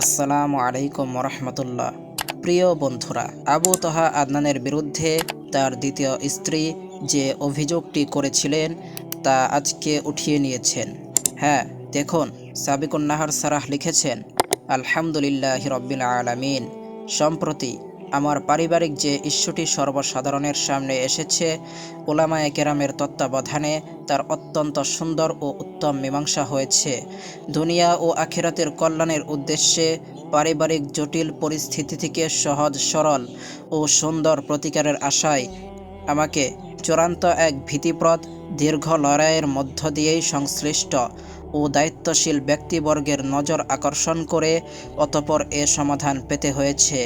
আসসালামু আলাইকুম রহমতুল্লাহ প্রিয় বন্ধুরা, আবু তহা আদনানের বিরুদ্ধে তার দ্বিতীয় স্ত্রী যে অভিযোগটি করেছিলেন তা আজকে উঠিয়ে নিয়েছেন। হ্যাঁ দেখুন সাবিকুন নাহার সারাহ লিখেছেন, আলহামদুলিল্লাহ রব্বিল আলামিন। সম্প্রতি আমার পারিবারিক যে ইস্যুটি সর্বসাধারণের সামনে এসেছে, ওলামায়ে কেরামের তত্ত্বাবধানে তার অত্যন্ত সুন্দর ও উত্তম মীমাংসা হয়েছে। দুনিয়া ও আখিরাতের কল্যাণের উদ্দেশ্যে পারিবারিক জটিল পরিস্থিতি থেকে সহজ, সরল ও সুন্দর প্রতিকারের আশায় আমাকে চূড়ান্ত এক ভীতিপ্রদ দীর্ঘ লড়াইয়ের মধ্য দিয়েই সংশ্লিষ্ট ও দায়িত্বশীল ব্যক্তিবর্গের নজর আকর্ষণ করে অতপর এ সমাধান পেতে হয়েছে।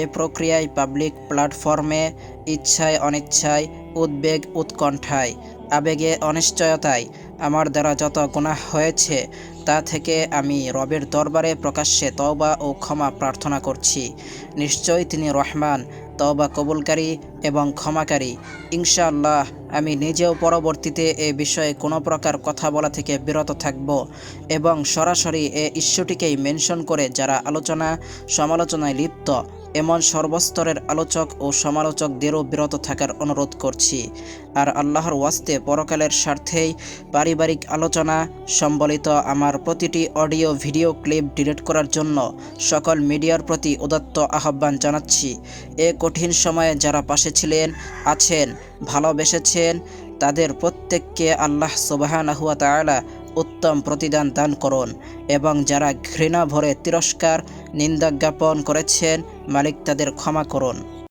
এ প্রক্রিয়ায় পাবলিক প্ল্যাটফর্মে ইচ্ছায় অনিচ্ছায়, উদ্বেগ উৎকণ্ঠায়, আবেগে অনিশ্চয়তায় আমার দ্বারা যত গুনাহ হয়েছে তা থেকে আমি রবের দরবারে প্রকাশ্যে তওবা ও ক্ষমা প্রার্থনা করছি। নিশ্চয়ই তিনি রহমান তওবা কবুলকারী এবং ক্ষমাকারী। ইনশাআল্লাহ, আমি নিজেও পরবর্তীতে এ বিষয়ে কোনো প্রকার কথা বলা থেকে বিরত থাকব এবং সরাসরি এ ইস্যুটিকেই মেনশন করে যারা আলোচনা সমালোচনায় লিপ্ত এমন সর্বস্তরের আলোচক ও সমালোচকদেরও বিরত থাকার অনুরোধ করছি। আর আল্লাহর ওয়াস্তে পরকালের স্বার্থেই পারিবারিক আলোচনা সম্বলিত আমার প্রতিটি অডিও ভিডিও ক্লিপ ডিলিট করার জন্য সকল মিডিয়ার প্রতি উদাত্ত আহ্বান জানাচ্ছি। এ কঠিন সময়ে যারা পাশে ছিলেন, আছেন, ভালোবেসেছেন, তাদের প্রত্যেককে আল্লাহ সুবাহানাহুয়া তাআলা উত্তম প্রতিদান দান করুন এবং যারা ঘৃণা ভরে তিরস্কার, নিন্দা জ্ঞাপন করেছেন, মালিক তাদের ক্ষমা করুন।